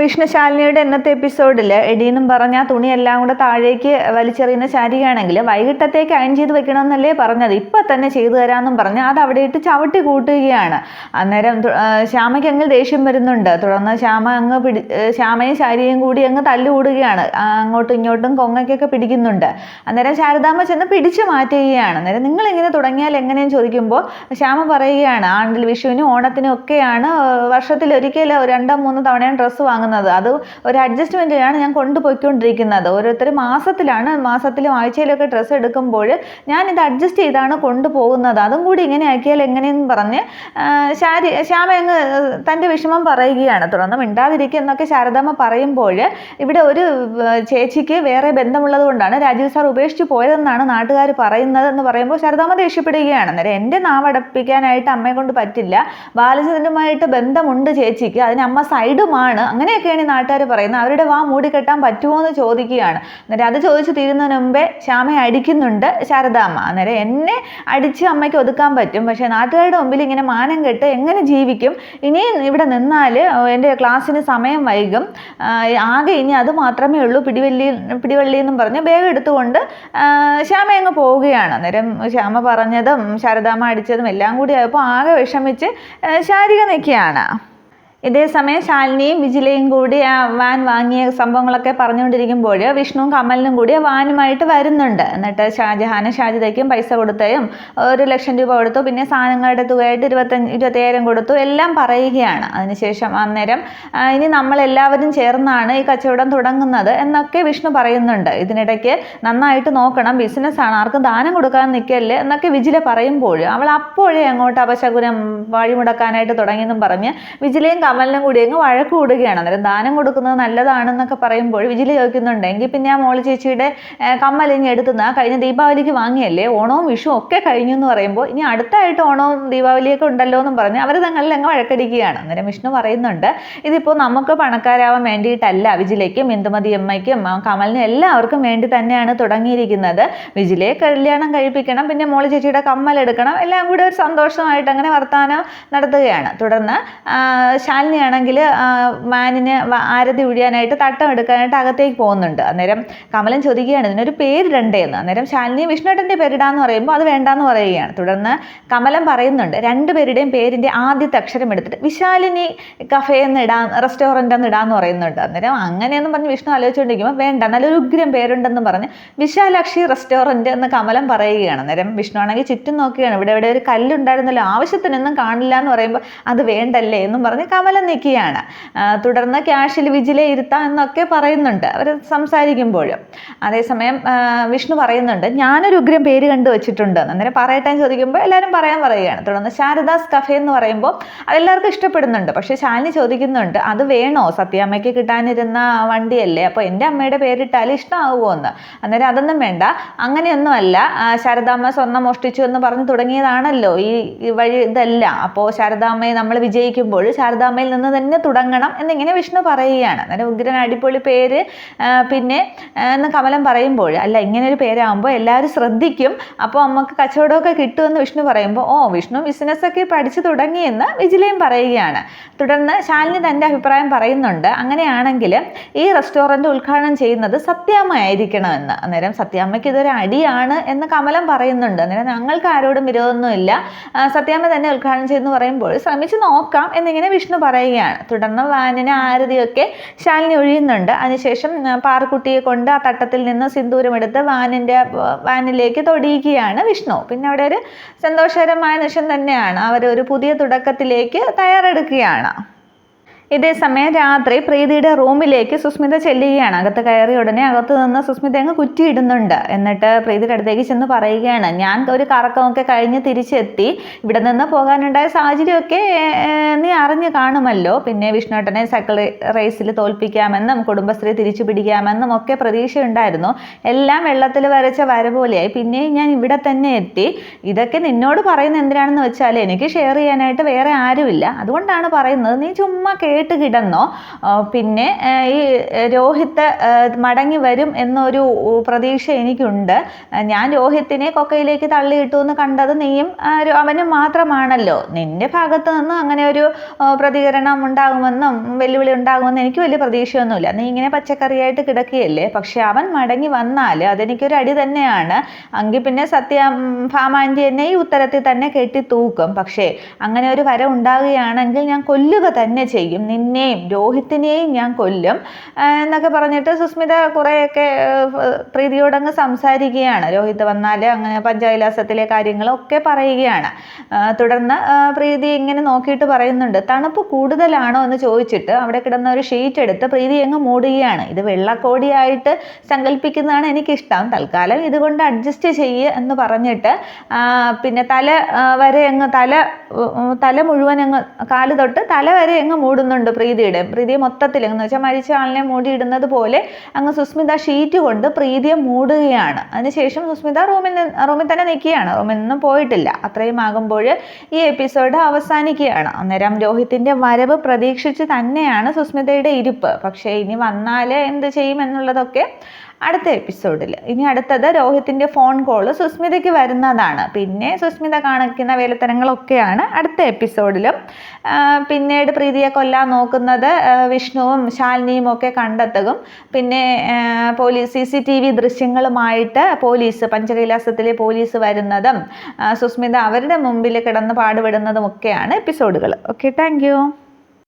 വിഷ്ണുശാലിനിയുടെ ഇന്നത്തെ എപ്പിസോഡിൽ എടീന്നും പറഞ്ഞ തുണിയെല്ലാം കൂടെ താഴേക്ക് വലിച്ചെറിയുന്ന ശാരികയാണെങ്കിൽ വൈകിട്ടത്തേക്ക് അയൺ ചെയ്ത് വെക്കണമെന്നല്ലേ പറഞ്ഞത്. ഇപ്പം തന്നെ ചെയ്തു തരാമെന്നും പറഞ്ഞ് അത് അവിടെ ഇട്ട് ചവിട്ടി കൂട്ടുകയാണ്. അന്നേരം ശ്യാമയ്ക്ക് അങ്ങ് ദേഷ്യം വരുന്നുണ്ട്. തുടർന്ന് ശ്യാമ അങ്ങ് പിടി ശ്യാമയും ശാരിയും കൂടി അങ്ങ് തല്ലുകൂടുകയാണ്. അങ്ങോട്ടും ഇങ്ങോട്ടും കൊങ്ങയ്ക്കൊക്കെ പിടിക്കുന്നുണ്ട്. അന്നേരം ശാരദാമ്മ ചെന്ന് പിടിച്ചു മാറ്റുകയാണ്. അന്നേരം നിങ്ങൾ ഇങ്ങനെ തുടങ്ങിയാൽ എങ്ങനെയും ചോദിക്കുമ്പോൾ ശ്യാമ പറയുകയാണ് ആണ്ടിൽ വിഷുവിനും ഓണത്തിനും ഒക്കെയാണ് വർഷത്തിൽ ഒരിക്കൽ രണ്ടോ മൂന്നോ തവണയാണ് ഡ്രസ്സ് വാങ്ങുന്നത് അത് ഒരു അഡ്ജസ്റ്റ്മെന്റിലാണ് ഞാൻ കൊണ്ടുപോയിക്കൊണ്ടിരിക്കുന്നത്. ഓരോരുത്തർ മാസത്തിലാണ് മാസത്തിലും ആഴ്ചയിലൊക്കെ ഡ്രസ്സ് എടുക്കുമ്പോൾ ഞാനിത് അഡ്ജസ്റ്റ് ചെയ്താണ് കൊണ്ടുപോകുന്നത്. അതും കൂടി ഇങ്ങനെ ആക്കിയാൽ എങ്ങനെയെന്ന് പറഞ്ഞ് ശാരി ശ്യാമ അങ്ങ് തന്റെ വിഷമം പറയുകയാണ്. തുടർന്ന് മിണ്ടാതിരിക്കുക എന്നൊക്കെ ശാരദാമ്മ പറയുമ്പോൾ ഇവിടെ ഒരു ചേച്ചിക്ക് വേറെ ബന്ധമുള്ളത് കൊണ്ടാണ് രാജീവ് സാർ ഉപേക്ഷിച്ച് പോയതെന്നാണ് നാട്ടുകാർ പറയുന്നത് എന്ന് പറയുമ്പോൾ ശാരദാമ്മ ദേഷ്യപ്പെടുകയാണ്. അന്നേരം എന്റെ നാവടപ്പിക്കാനായിട്ട് അമ്മയെ കൊണ്ട് പറ്റില്ല. ബാലചന്ദ്രനുമായിട്ട് ബന്ധമുണ്ട് ചേച്ചിക്ക്. അതിന് അമ്മ സൈഡുമാണ് അങ്ങനെയൊക്കെയാണ് ഈ നാട്ടുകാർ പറയുന്നത്. അവരുടെ വാ മൂടിക്കെട്ടാൻ പറ്റുമോ എന്ന് ചോദിക്കുകയാണ്. അന്നേരം അത് ചോദിച്ചു തീരുന്നതിന് മുമ്പേ ശ്യാമയെ അടിക്കുന്നുണ്ട് ശാരദാമ്മ അന്നേരം എന്നെ അടിച്ച് അമ്മയ്ക്ക് ഒതുക്കാൻ പറ്റും. പക്ഷേ നാട്ടുകാരുടെ മുമ്പിൽ ഇങ്ങനെ മാനം കെട്ട് എങ്ങനെ ജീവിക്കും? ഇനിയും ഇവിടെ നിന്നാൽ എന്റെ ക്ലാസ്സിന് സമയം വൈകും. ആകെ ഇനി അത് മാത്രമേ ഉള്ളൂ. പിടിവല്ലി പിടിവള്ളി എന്നും പറഞ്ഞ് ബാഗ് എടുത്തുകൊണ്ട് ശ്യാമ അങ്ങ് പോവുകയാണ്. അന്നേരം ശ്യാമ പറഞ്ഞതും ശാരദാമ്മ അടിച്ചതും എല്ലാം കൂടി ആയപ്പോൾ ആകെ വിഷമിച്ച് ശാരിക നിൽക്കുകയാണ്. ഇതേ സമയം ശാലിനിയും വിജിലയും കൂടി ആ വാൻ വാങ്ങിയ സംഭവങ്ങളൊക്കെ പറഞ്ഞുകൊണ്ടിരിക്കുമ്പോൾ വിഷ്ണുവും കമലിനും കൂടി ആ വാനുമായിട്ട് വരുന്നുണ്ട്. എന്നിട്ട് ഷാജഹാനും ഷാജിതയ്ക്കും പൈസ കൊടുത്തയും ഒരു ലക്ഷം രൂപ കൊടുത്തു. പിന്നെ സാധനങ്ങളുടെ തുകയായിട്ട് ഇരുപത്തഞ്ച് ഇരുപത്തയ്യായിരം കൊടുത്തു. എല്ലാം പറയുകയാണ്. അതിനുശേഷം അന്നേരം ഇനി നമ്മളെല്ലാവരും ചേർന്നാണ് ഈ കച്ചവടം തുടങ്ങുന്നത് എന്നൊക്കെ വിഷ്ണു പറയുന്നുണ്ട്. ഇതിനിടയ്ക്ക് നന്നായിട്ട് നോക്കണം. ബിസിനസ്സാണ്. ആർക്കും ദാനം കൊടുക്കാൻ നിൽക്കല്ലേ എന്നൊക്കെ വിജില പറയുമ്പോൾ അവൾ അപ്പോഴേ അങ്ങോട്ട് അപശകുനം വഴിമുടക്കാനായിട്ട് തുടങ്ങിയെന്നും പറഞ്ഞ് വിജിലയും കമലിനും കൂടി അങ്ങ് വഴക്ക് കൂടുകയാണ്. അന്നേരം ദാനം കൊടുക്കുന്നത് നല്ലതാണെന്നൊക്കെ പറയുമ്പോൾ വിജിൽ ചോദിക്കുന്നുണ്ട് എങ്കിൽ പിന്നെ ആ മോൾ ചേച്ചിയുടെ കമ്മൽ ഇനി എടുത്തുന്ന കഴിഞ്ഞ ദീപാവലിക്ക് വാങ്ങിയല്ലേ? ഓണവും വിഷുവും ഒക്കെ കഴിഞ്ഞു എന്ന് പറയുമ്പോൾ ഇനി അടുത്തായിട്ട് ഓണവും ദീപാവലിയൊക്കെ ഉണ്ടല്ലോ എന്നും പറഞ്ഞ് അവർ തങ്ങളിൽ അങ്ങ് വഴക്കടിക്കുകയാണ്. അന്നേരം വിഷ്ണു പറയുന്നുണ്ട് ഇതിപ്പോൾ നമുക്ക് പണക്കാരാവാൻ വേണ്ടിയിട്ടല്ല വിജിലേക്കും ഇന്ദുമതി അമ്മയ്ക്കും കമലിനും എല്ലാവർക്കും വേണ്ടി തന്നെയാണ് തുടങ്ങിയിരിക്കുന്നത്. വിജിലയെ കല്യാണം കഴിപ്പിക്കണം പിന്നെ മോൾ ചേച്ചിയുടെ കമ്മൽ എടുക്കണം എല്ലാം കൂടി ഒരു സന്തോഷമായിട്ട് അങ്ങനെ വർത്തമാനം നടത്തുകയാണ്. തുടർന്ന് ആ, ശാലിനി ആണെങ്കിൽ മാനിന് ആരതി ഒഴിയാനായിട്ട് തട്ടം എടുക്കാനായിട്ട് അകത്തേക്ക് പോകുന്നുണ്ട്. അന്നേരം കമലൻ ചോദിക്കുകയാണ് ഇതിനൊരു പേരിടണ്ടേ എന്ന് അന്നേരം ശാലിനി വിഷ്ണുട്ടന്റെ പേരിടാന്ന് പറയുമ്പോൾ അത് വേണ്ടാന്ന് പറയുകയാണ്. തുടർന്ന് കമലൻ പറയുന്നുണ്ട് രണ്ട് പേരുടെയും പേരിന്റെ ആദ്യത്തെ അക്ഷരം എടുത്തിട്ട് വിശാലിനി കഫേ എന്ന് ഇടാൻ റെസ്റ്റോറന്റ് എന്ന് ഇടാന്ന് പറയുന്നുണ്ട്. അന്നേരം അങ്ങനെയെന്ന് പറഞ്ഞ് വിഷ്ണു ആലോചിച്ചുകൊണ്ടിരിക്കുമ്പോൾ വേണ്ട നല്ലൊരു ഉഗ്രം പേരുണ്ടെന്ന് പറഞ്ഞ് വിശാലാക്ഷി റെസ്റ്റോറന്റ് എന്ന് കമലം പറയുകയാണ്. അന്നേരം വിഷ്ണു ആണെങ്കിൽ ചുറ്റും നോക്കുകയാണ് ഇവിടെ ഇവിടെ ഒരു കല്ലുണ്ടായിരുന്നല്ലോ ആവശ്യത്തിനൊന്നും കാണില്ല എന്ന് പറയുമ്പോൾ അത് വേണ്ടല്ലേ? എന്നും പറഞ്ഞ് കമലം നിൽക്കുകയാണ്. ആ, തുടർന്ന് ക്യാഷിൽ വിജിലെ ഇരുത്താം എന്നൊക്കെ പറയുന്നുണ്ട്. അവർ സംസാരിക്കുമ്പോഴും. അതേസമയം വിഷ്ണു പറയുന്നുണ്ട് ഞാനൊരു ഉഗ്രം പേര് കണ്ടു വെച്ചിട്ടുണ്ട്. അന്നേരം പറയട്ടെ ചോദിക്കുമ്പോൾ എല്ലാവരും പറയാൻ പറയുകയാണ്. തുടർന്ന് ശാരദാസ് കഫേ എന്ന് പറയുമ്പോൾ അതെല്ലാവർക്കും ഇഷ്ടപ്പെടുന്നുണ്ട്. പക്ഷേ ശാലിനി ചോദിക്കുന്നുണ്ട് അത് വേണോ? സത്യാമ്മയ്ക്ക് കിട്ടാനിരുന്ന വണ്ടിയല്ലേ? അപ്പോൾ എന്റെ അമ്മയുടെ പേരിട്ടാൽ ഇഷ്ടമാവുമോ എന്ന്? അന്നേരം അതൊന്നും വേണ്ട. അങ്ങനെയൊന്നുമല്ല. ശാരദാമ്മ സ്വർണം മോഷ്ടിച്ചു എന്ന് പറഞ്ഞു തുടങ്ങിയതാണല്ലോ ഈ വഴി ഇതല്ല. അപ്പോൾ ശാരദാമ്മയെ നമ്മൾ വിജയിക്കുമ്പോൾ ശാരദാമ്മയിൽ നിന്ന് തന്നെ തുടങ്ങണം എന്നിങ്ങനെ വിഷ്ണു പറയുകയാണ്. അന്നേരം ഉഗ്രൻ അടിപൊളി പേര് പിന്നെ എന്ന് കമലം പറയുമ്പോൾ അല്ല ഇങ്ങനെ ഒരു പേരാകുമ്പോൾ എല്ലാവരും ശ്രദ്ധിക്കും. അപ്പോൾ നമുക്ക് കച്ചവടമൊക്കെ കിട്ടുമെന്ന് വിഷ്ണു പറയുമ്പോൾ ഓ വിഷ്ണു ബിസിനസ്സൊക്കെ പഠിച്ചു തുടങ്ങിയെന്ന് വിജിലയും പറയുകയാണ്. തുടർന്ന് ശാലിനി തന്റെ അഭിപ്രായം പറയുന്നുണ്ട്. അങ്ങനെയാണെങ്കിൽ ഈ റെസ്റ്റോറന്റ് ഉദ്ഘാടനം ചെയ്യുന്നത് സത്യാമ്മ ആയിരിക്കണമെന്ന്. അന്നേരം സത്യാമ്മയ്ക്ക് ഇതൊരു അടിയാണ് എന്ന് കമലം പറയുന്നുണ്ട്. അന്നേരം ഞങ്ങൾക്ക് ആരോടും വിരോധമൊന്നുമില്ല. സത്യാമ്മ തന്നെ ഉദ്ഘാടനം ചെയ്യുന്നു പറയുമ്പോൾ ശ്രമിച്ചു നോക്കാം എന്നിങ്ങനെ വിഷ്ണു പറയുകയാണ്. തുടർന്ന് വാനിന് ആരതിയൊക്കെ ശാലിനി ഒഴിയുന്നുണ്ട്. അതിനുശേഷം പാറക്കുട്ടിയെ കൊണ്ട് ആ തട്ടത്തിൽ നിന്ന് സിന്ദൂരമെടുത്ത് വാനിന്റെ വാനിലേക്ക് തൊടിയിക്കുകയാണ് വിഷ്ണു. പിന്നെ അവിടെ ഒരു സന്തോഷകരമായ നിമിഷം തന്നെയാണ്. അവർ ഒരു പുതിയ തുടക്കത്തിലേക്ക് തയ്യാറെടുക്കുകയാണ്. ഇതേ സമയം രാത്രി പ്രീതിയുടെ റൂമിലേക്ക് സുസ്മിത ചെല്ലുകയാണ്. അകത്ത് കയറി ഉടനെ അകത്ത് നിന്ന് സുസ്മിത അങ്ങ് കുറ്റിയിടുന്നുണ്ട്. എന്നിട്ട് പ്രീതിയുടെ അടുത്തേക്ക് ചെന്ന് പറയുകയാണ് ഞാൻ ഒരു കറക്കമൊക്കെ കഴിഞ്ഞ് തിരിച്ചെത്തി. ഇവിടെ നിന്ന് പോകാനുണ്ടായ സാഹചര്യമൊക്കെ അറിഞ്ഞു കാണുമല്ലോ. പിന്നെ വിഷ്ണുട്ടനെ സൈക്കിൾ റേസിൽ തോൽപ്പിക്കാമെന്നും കുടുംബശ്രീ തിരിച്ചു പിടിക്കാമെന്നും ഒക്കെ പ്രതീക്ഷയുണ്ടായിരുന്നു. എല്ലാം വെള്ളത്തിൽ വരച്ച വര പോലെയായി. പിന്നെയും ഞാൻ ഇവിടെ തന്നെ എത്തി. ഇതൊക്കെ നിന്നോട് പറയുന്ന എന്തിനാണെന്ന് വെച്ചാൽ എനിക്ക് ഷെയർ ചെയ്യാനായിട്ട് വേറെ ആരുമില്ല. അതുകൊണ്ടാണ് പറയുന്നത്. നീ ചുമ്മാ കേട്ട് കിടന്നോ. പിന്നെ ഈ രോഹിത്ത് മടങ്ങി വരും എന്നൊരു പ്രതീക്ഷ എനിക്കുണ്ട്. ഞാൻ രോഹിത്തിനെ കൊക്കയിലേക്ക് തള്ളിയിട്ടു എന്ന് കണ്ടത് നീയും അവനും മാത്രമാണല്ലോ. നിന്റെ ഭാഗത്ത് നിന്ന് അങ്ങനെ ഒരു പ്രതികരണം ഉണ്ടാകുമെന്നും വെല്ലുവിളി ഉണ്ടാകുമെന്നും എനിക്ക് വലിയ പ്രതീക്ഷയൊന്നുമില്ല. നീ ഇങ്ങനെ പച്ചക്കറിയായിട്ട് കിടക്കുകയല്ലേ? പക്ഷെ അവൻ മടങ്ങി വന്നാൽ അതെനിക്കൊരു അടി തന്നെയാണ്. എങ്കിൽ പിന്നെ സത്യ ഭാമാന്റെ എന്നെ ഈ ഉത്തരത്തിൽ തന്നെ കെട്ടി തൂക്കും പക്ഷേ അങ്ങനെ ഒരു വര ഉണ്ടാകുകയാണെങ്കിൽ ഞാൻ കൊല്ലുക തന്നെ ചെയ്യും. നിന്നെയും രോഹിത്തിനെയും ഞാൻ കൊല്ലും. എന്നൊക്കെ പറഞ്ഞിട്ട് സുസ്മിത കുറേയൊക്കെ പ്രീതിയോടങ്ങ് സംസാരിക്കുകയാണ്. രോഹിത് വന്നാൽ അങ്ങനെ പഞ്ചായലാസത്തിലെ കാര്യങ്ങളൊക്കെ പറയുകയാണ്. തുടർന്ന് പ്രീതി ഇങ്ങനെ നോക്കിയിട്ട് പറയുന്നുണ്ട്. തണുപ്പ് കൂടുതലാണോ എന്ന് ചോദിച്ചിട്ട് അവിടെ കിടന്ന ഒരു ഷീറ്റ് എടുത്ത് പ്രീതി അങ്ങ് മൂടുകയാണ്. ഇത് വെള്ളക്കോടിയായിട്ട് സങ്കല്പിക്കുന്നതാണ് എനിക്കിഷ്ടം. തൽക്കാലം ഇതുകൊണ്ട് അഡ്ജസ്റ്റ് ചെയ്യുക എന്ന് പറഞ്ഞിട്ട് പിന്നെ തല വരെ അങ്ങ് തല തല മുഴുവൻ അങ്ങ് കാൽ തൊട്ട് തല വരെ അങ്ങ് മൂടുന്നുണ്ട് പ്രീതിയുടെ. പ്രീതിയെ മൊത്തത്തിൽ എന്ന് വെച്ചാൽ മരിച്ച ആളിനെ മൂടിയിടുന്നത് പോലെ അങ്ങ് സുസ്മിത ഷീറ്റ് കൊണ്ട് പ്രീതിയെ മൂടുകയാണ്. അതിനുശേഷം സുസ്മിത റൂമിൽ നിന്ന് റൂമിൽ തന്നെ നിൽക്കുകയാണ്. റൂമിൽ നിന്നും പോയിട്ടില്ല. അത്രയും ആകുമ്പോൾ ഈ എപ്പിസോഡ് അവസാനിക്കുകയാണ്. അന്നേരം രോഹിത്തിന്റെ വരവ് പ്രതീക്ഷിച്ച് തന്നെയാണ് സുസ്മിതയുടെ ഇരിപ്പ്. പക്ഷേ ഇനി വന്നാൽ എന്ത് ചെയ്യും എന്നുള്ളതൊക്കെ അടുത്ത എപ്പിസോഡിൽ ഇനി അടുത്തത് രോഹിത്തിന്റെ ഫോൺ കോൾ സുസ്മിതയ്ക്ക് വരുന്നതാണ്. പിന്നെ സുസ്മിത കാണിക്കുന്ന വേലത്തരങ്ങളൊക്കെയാണ് അടുത്ത എപ്പിസോഡിലും പിന്നീട് പ്രീതിയെ കൊല്ലാൻ നോക്കുന്നത് വിഷ്ണുവും ശാലിനിയും ഒക്കെ കണ്ടെത്തുകയും പിന്നെ police C C T V ദൃശ്യങ്ങളുമായിട്ട് police പഞ്ചകൈലാസത്തിലെ പോലീസ് വരുന്നതും സുസ്മിത അവരുടെ മുമ്പിൽ കിടന്ന് പാടുപെടുന്നതും ഒക്കെയാണ് എപ്പിസോഡുകൾ ഓക്കെ താങ്ക്